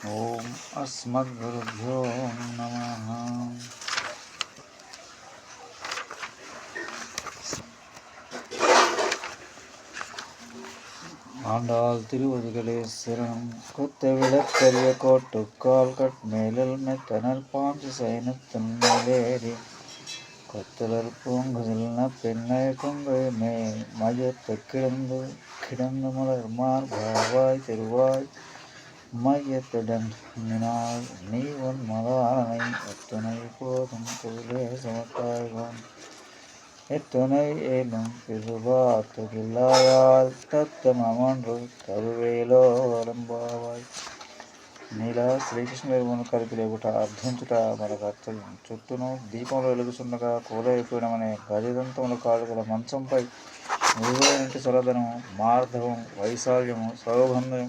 ஓம் அஸ்மத்குருபியோ நம ஆண்டாள் திருவடிகளே சிரம் குத்த விளக்கரிய கோட்டுக்கால் கட் மேலில் மெத்தனர் பாஞ்சு சைனத்தின் மேலேறி கொத்தலர் பூங்குதல்ன பெண்ணை கொங்கை மே மயத்தை கிடந்து கிடந்து மலர் மார்பாவாய் திருவாய் மையத்துடன் நினால் நீ உன் மதானை எத்தனை போதும் குதிலே சமத்தாய்வான் எத்துணை ஏலும் திருவாத்துகில்லாயால் తత్తమమండ్రు తరువేలో వలంబావాయ్ నీలా శ్రీకృష్ణుడు కలిపి లేకుట అర్థించుట మన కర్తవ్యం చుట్టూను దీపంలో వెలుగుచుండగా కూలైపోయినమనే గజదంతముల కాళ్ళు గల మంచంపై నిలువైనటి సొలధనము మార్ధవం వైశాల్యము సౌగంధం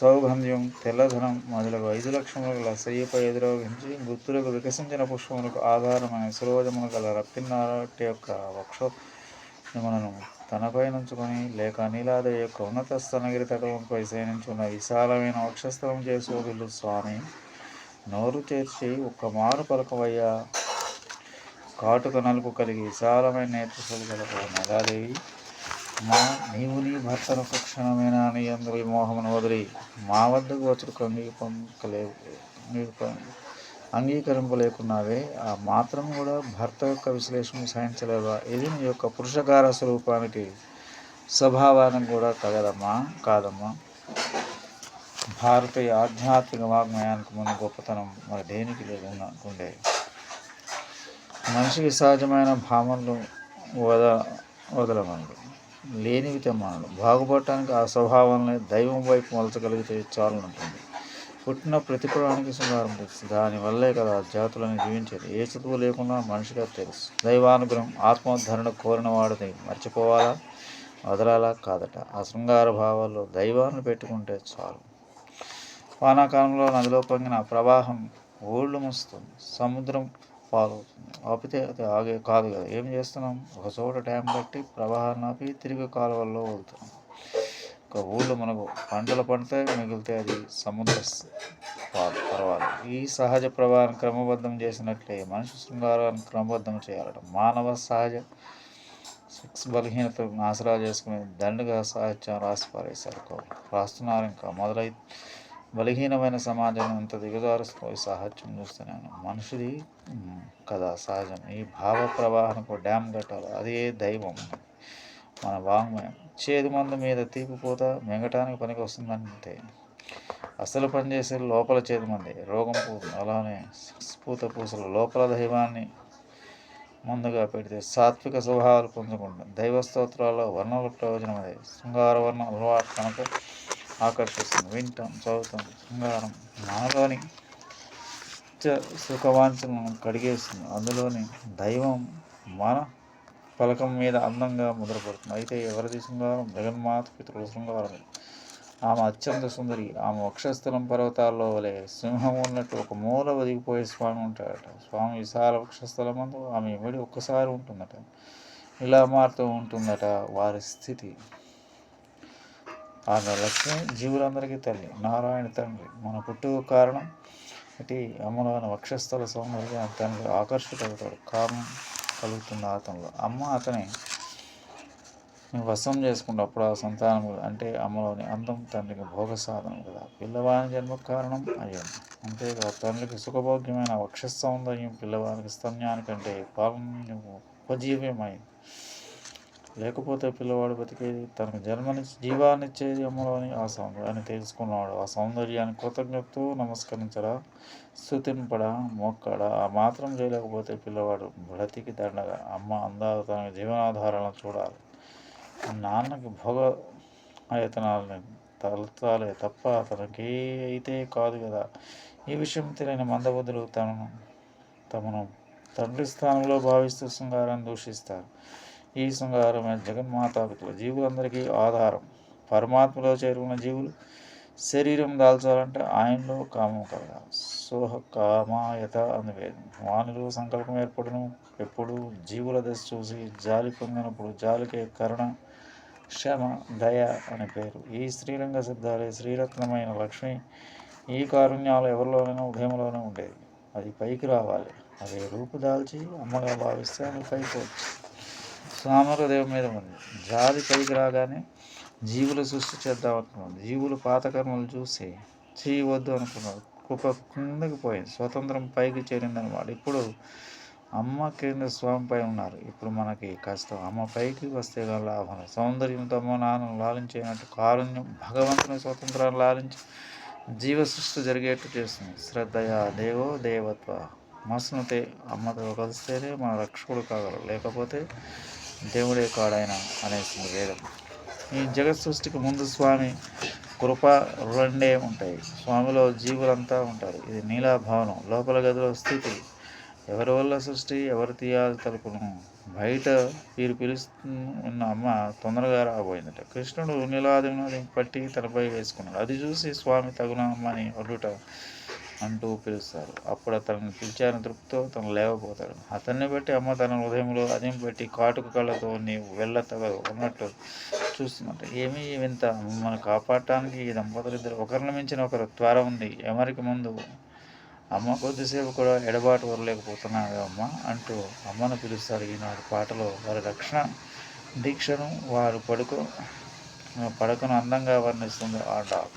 సౌగంధ్యం తెల్లధనం మొదలగు ఐదు లక్షములు గల శయ్యపై ఎదురోగించి గుర్తులకు వికసించిన పుష్పములకు ఆధారమైన సురోజములు గల రప్పినాటి యొక్క వక్షోమలను తనపై నుంచుకొని లేక నీలాదేవి యొక్క ఉన్నత స్థనగిరి తటముపై శయనించున్న విశాలమైన వక్షస్థలం చేసుకోగలు స్వామి. నోరు చేర్చి ఒక్క మారు పలకవయ్యా. కాటుక నలుపు కలిగి విశాలమైన నేత్రసులు గల నగాదేవి మా నీవు నీ భర్తను ఒక క్షణమేనా నీ అందరి మోహమును వదిలి మా వద్దకు వచ్చుకు అంగీకలేవు అంగీకరింపలేకున్నావే. ఆ మాత్రం కూడా భర్త యొక్క విశ్లేషణ సహించలేవా? ఇది నీ యొక్క పురుషకార స్వరూపానికి స్వభావానికి కూడా తగదమ్మా కాదమ్మా. భారతీయ ఆధ్యాత్మిక వాగ్మయానికి మన గొప్పతనం మరి దేనికి లేకుండా ఉండే మనిషికి సహజమైన భావనలు వద వదలమనుడు లేనివి తెమ్మనుడు బాగుపడటానికి ఆ స్వభావాన్ని దైవం వైపు మలచగలిగితే చాలనుంటుంది పుట్టిన ప్రతిఫలానికి ప్రాణికి తెలుసు దానివల్లే కదా జాతులను జీవించేది. ఏ చదువు లేకుండా మనిషిగా తెలుసు. దైవానుగ్రహం ఆత్మోద్ధరణ కోరిన వాడిని మర్చిపోవాలా? వదలాలా? కాదట. ఆ శృంగార భావాల్లో దైవాన్ని పెట్టుకుంటే చాలు. వానాకాలంలో నదిలో పొంగిన ప్రవాహం ఊళ్ళు ముస్తుంది. సముద్రం పాలవుతుంది ఆపితే అది ఆగే కాదు కదా. ఏం చేస్తున్నాం? ఒక చోట డ్యామ్ కట్టి ప్రవాహాన్ని ఆపి తిరిగి కాలువల్లో వదులుతున్నాం ఒక ఊళ్ళో మనకు పంటలు పండితే మిగిలితే అది సముద్ర పర్వాలేదు. ఈ సహజ ప్రవాహాన్ని క్రమబద్ధం చేసినట్లే మనిషి శృంగారాన్ని క్రమబద్ధం చేయాలట. మానవ సహజ సెక్స్ బలహీనత ఆసరా చేసుకుని దండగా సాహిత్యం రాసి పారేశారు రాస్తున్నారు ఇంకా మొదలై బలహీనమైన సమాజం అంత దిగజారుస్తూ సాహిత్యం చూస్తున్నాను మనిషిది కదా సహజం. ఈ భావ ప్రవాహంకు డ్యామ్ కట్టాలి. అదే దైవం. మన వాంగ్మయం. చేదు మందు మీద తీపి పూత మింగటానికి పనికి వస్తుందంటే అసలు పనిచేసే లోపల చేదు మంది. రోగం పోతుంది. అలానే పూత పూసలు లోపల దైవాన్ని ముందుగా పెడితే సాత్విక స్వభావాలు పొందుకుంటాం దైవ స్తోత్రాల్లో వర్ణాల ప్రయోజనం అదే శృంగార వర్ణ అలవాటు కనుక ఆకర్షిస్తుంది. వింటాం చదువుతాం. శృంగారం మనలోని సుఖవాంఛలను కడిగేస్తుంది. అందులోని దైవం మన పలకం మీద అందంగా ముద్రపడుతుంది. అయితే ఎవరిది శృంగారం? జగన్మాత పితృ శృంగారం ఆమె అత్యంత సుందరి. ఆమె వక్షస్థలం పర్వతాల్లో వలె సింహం ఉన్నట్టు ఒక మూల ఒదిగిపోయే స్వామి ఉంటాడట. స్వామి విశాల వక్షస్థలం అందు ఆమె విడి ఒక్కసారి ఉంటుందట. ఇలా మారుతూ ఉంటుందట వారి స్థితి. ఆమె లక్ష్మి జీవులందరికీ తల్లి. నారాయణ తండ్రి. మన పుట్టుకు కారణం ఇటు అమ్మలోని వక్షస్థల సౌందర్యం తండ్రి ఆకర్షితుడవుతాడు. కామం కలుగుతుంది అతనిలో. అమ్మ అతని వశం చేసుకున్నప్పుడు ఆ సంతానం అంటే అమ్మలోని అందం తండ్రికి భోగ సాధనం కదా. పిల్లవాని జన్మ కారణం అయ్యింది. అంతేకాదు తండ్రికి సుఖభోగ్యమైన వక్ష సౌందర్యం పిల్లవానికి స్తన్యానికంటే పాపం ఉపజీవ్యమైంది. లేకపోతే పిల్లవాడు బతికేది తనకు జన్మనిచ్చి జీవాన్నిచ్చేది అమ్మలోని ఆ సౌందర్యాన్ని తెలుసుకున్నాడు ఆ సౌందర్యాన్ని కృతజ్ఞతతో నమస్కరించడా స్థుతింపడా మొక్కడా ఆ మాత్రం చేయలేకపోతే పిల్లవాడు బ్రతికి దండగా. అమ్మ అందాలు తన జీవనాధారాలను చూడాలి. నాన్నకి భోగ ఆయతనాలని తలతాలే తప్ప తనకే అయితే కాదు కదా. ఈ విషయం తెలియని మందబుద్ధులు తమను తమను తండ్రి స్థానంలో భావిస్తూ శృంగారాన్ని దూషిస్తారు. ఈ శృంగారమైన జగన్మాతాపితుల జీవులందరికీ ఆధారం. పరమాత్మలో చేరుకున్న జీవులు శరీరం దాల్చాలంటే ఆయనలో కామం కలగాలి. సోహ కామాయత అని వేదం. వానిలో సంకల్పం ఏర్పడను. ఎప్పుడు జీవుల దశ చూసి జాలి పొందినప్పుడు జాలికే కరుణ క్షమ దయ అని పేరు. ఈ శ్రీరంగ సిద్ధాలే శ్రీరత్నమైన లక్ష్మి. ఈ కారుణ్యాలు ఎవరిలోనైనా ఉదయంలోనే ఉండేది అది పైకి రావాలి. అది రూపు దాల్చి అమ్మగా భావిస్తే అది పైకి వచ్చి స్వామి మీద ఉంది జాతి పైకి రాగానే జీవుల సృష్టి చేద్దాం అనుకున్నాడు. జీవులు పాతకర్మలు చూసి చేయవద్దు అనుకున్నాడు. కుప్ప కిందకి పోయింది. స్వతంత్రం పైకి చేరిందనమాట ఇప్పుడు అమ్మ కింద స్వామిపై ఉన్నారు. ఇప్పుడు మనకి కష్టం. అమ్మ పైకి వస్తే లాభం సౌందర్యంతో అమ్మ నాన్న లాలించేనట్టు కారుణ్యం భగవంతుని స్వతంత్రాన్ని లాలించి జీవ సృష్టి జరిగేట్టు చేస్తుంది. శ్రద్ధయ దేవో దేవత్వ. మస్నుతే అమ్మతో కలిస్తేనే మన రక్షకుడు కాగలరు లేకపోతే దేవుడే కాడాయన అనేసింది వేదం. ఈ జగత్ సృష్టికి ముందు స్వామి కృప రెండే ఉంటాయి. స్వామిలో జీవులంతా ఉంటారు. ఇది నీలాభవనం లోపల గదిలో స్థితి. ఎవరి వల్ల సృష్టి? ఎవరు తీయాలి తలుపును? బయట వీరు పిలుస్తున్న అమ్మ తొందరగా రాబోయిందట. కృష్ణుడు నీలాదిని పట్టి తలపై వేసుకున్నాడు. అది చూసి స్వామి తగున అమ్మని అడుట అంటూ పిలుస్తారు. అప్పుడు అతను పిలిచారని తృప్తితో తను లేవపోతాడు అతన్ని బట్టి అమ్మ తన హృదయంలో అదేం పెట్టి కాటుకు కళ్ళతో నీవు వెళ్ళతగదు ఉన్నట్టు చూస్తున్నట్టు ఏమీ వింత? మిమ్మల్ని కాపాడటానికి ఈ దంపతులు ఇద్దరు ఒకరిని మించిన ఒకరు త్వర ఉంది ఎవరికి ముందు అమ్మ కొద్దిసేపు కూడా ఎడబాటు వరలేకపోతున్నావే అమ్మ అంటూ అమ్మను పిలుస్తారు ఈనాడు పాటలో. వారి రక్షణ దీక్షను వారు పడుకో పడకను అందంగా వర్ణిస్తుంది ఆ డాగ్.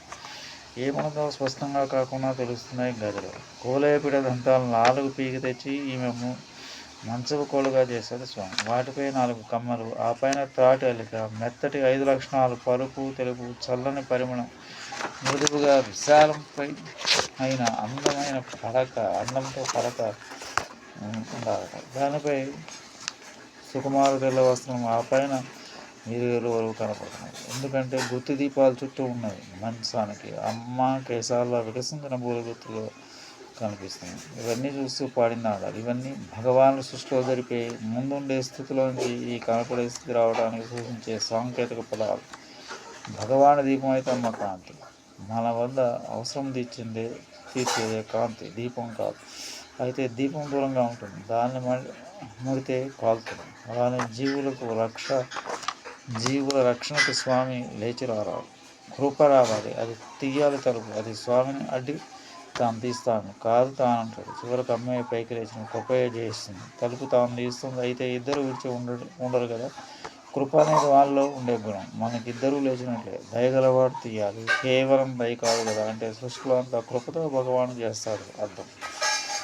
ఏమన్నదో స్పష్టంగా కాకుండా తెలుస్తున్నాయి గదిలో. కోలేపిడ దంతాలను నాలుగు పీకి తెచ్చి ఈమె మంచపు కోలుగా చేశాడు స్వామి. వాటిపై నాలుగు కమ్మలు ఆ పైన త్రాటి అల్లిక మెత్తటి ఐదు లక్షణాలు పలుపు తెలుపు చల్లని పరిమళం మృదువుగా విశాలంపై అయిన అందమైన పడక అందంతో పడక ఉండాలట. దానిపై సుకుమారు తెల్ల వస్త్రం ఆ పైన నీరు వరకు కనపడుతున్నాయి. ఎందుకంటే గుర్తు దీపాలు చుట్టూ ఉన్నాయి మంచానికి అమ్మ కేశాల్లో వికసించిన పూల గుర్తులు కనిపిస్తుంది ఇవన్నీ చూస్తూ పాడినాడు ఇవన్నీ భగవాను సృష్టిలో జరిపే ముందుండే స్థితిలోంచి ఈ కనపడే స్థితి రావడానికి సూచించే సాంకేతిక పదాలు. భగవాన్ దీపం అయితే అమ్మ కాంతి. మన వద్ద అవసరం తీర్చిందే తీర్చేదే కాంతి. దీపం కాదు. అయితే దీపం దూరంగా ఉంటుంది. దాన్ని మ- ముడితే కాలుతుంది. అలానే జీవులకు రక్ష జీవుల రక్షణకు స్వామి లేచిరారావు. కృప రావాలి అది తీయాలి తలుపు. అది స్వామిని అడ్డి తాను తీస్తాను. కాదు తాను అంటాడు చివరికి అమ్మాయి పైకి లేచిన కృపయే చేస్తుంది తలుపు తాను తీస్తుంది. అయితే ఇద్దరు విడిచి ఉండడు ఉండరు కదా? కృప అనేది వాళ్ళలో ఉండే గుణం. మనకిద్దరూ లేచినట్లే. దయగలవాడు తీయాలి. కేవలం దయ కాదు కదా? అంటే సృష్టిలో అంతా కృపతో భగవాను చేస్తాడు అర్థం.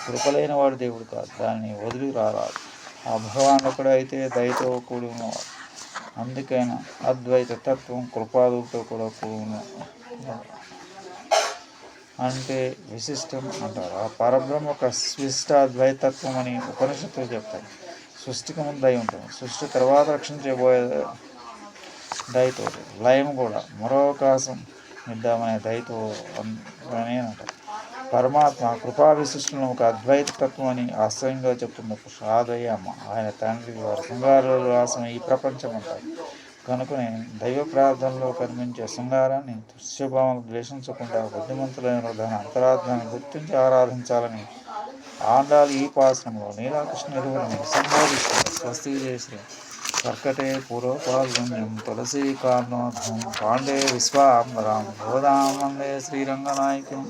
కృపలైన వాడు దేవుడు కాదు. దాన్ని వదిలి రారాదు. ఆ భగవాన్ ఒకడు అయితే దయతో కూడి ఉన్నవాడు. అందుకైనా అద్వైత తత్వం కృపాదులతో కూడా కూడి అంటే విశిష్టం అంటారు. ఆ పరబ్రహ్మ ఒక విశిష్ట అద్వైతత్వం అని ఉపనిషత్తులు చెప్తాయి. సృష్టికి ముందు దయ ఉంటుంది. సృష్టి తర్వాత రక్షించబోయే దయతో లయం కూడా మరో అవకాశం ఇద్దామనే దయతో అని అంటారు. పరమాత్మ కృపా విశిష్టను ఒక అద్వైత తత్వం అని ఆశ్రయంగా చెప్తున్నప్పుడు సాధయ్యమ్మ ఆయన తండ్రి వారి శృంగారు రాసిన ఈ ప్రపంచం అంటారు కనుకనే దైవ ప్రార్థనలో కనిపించే శృంగారాన్ని దృశ్యభావం ద్వేషించకుండా బుద్ధిమంతులైన దాని అంతరార్థాన్ని గుర్తించి ఆరాధించాలని ఆండాలు ఈ పాసనంలో నీలాకృష్ణ ఎరువులను సంబోధిస్తారు స్వస్తి చేసి కర్కటే పూర్వపాల్గొన్యం తులసీ కార్ణోధం పాండే విశ్వాంబరాం గోదామందే శ్రీరంగనాయకం.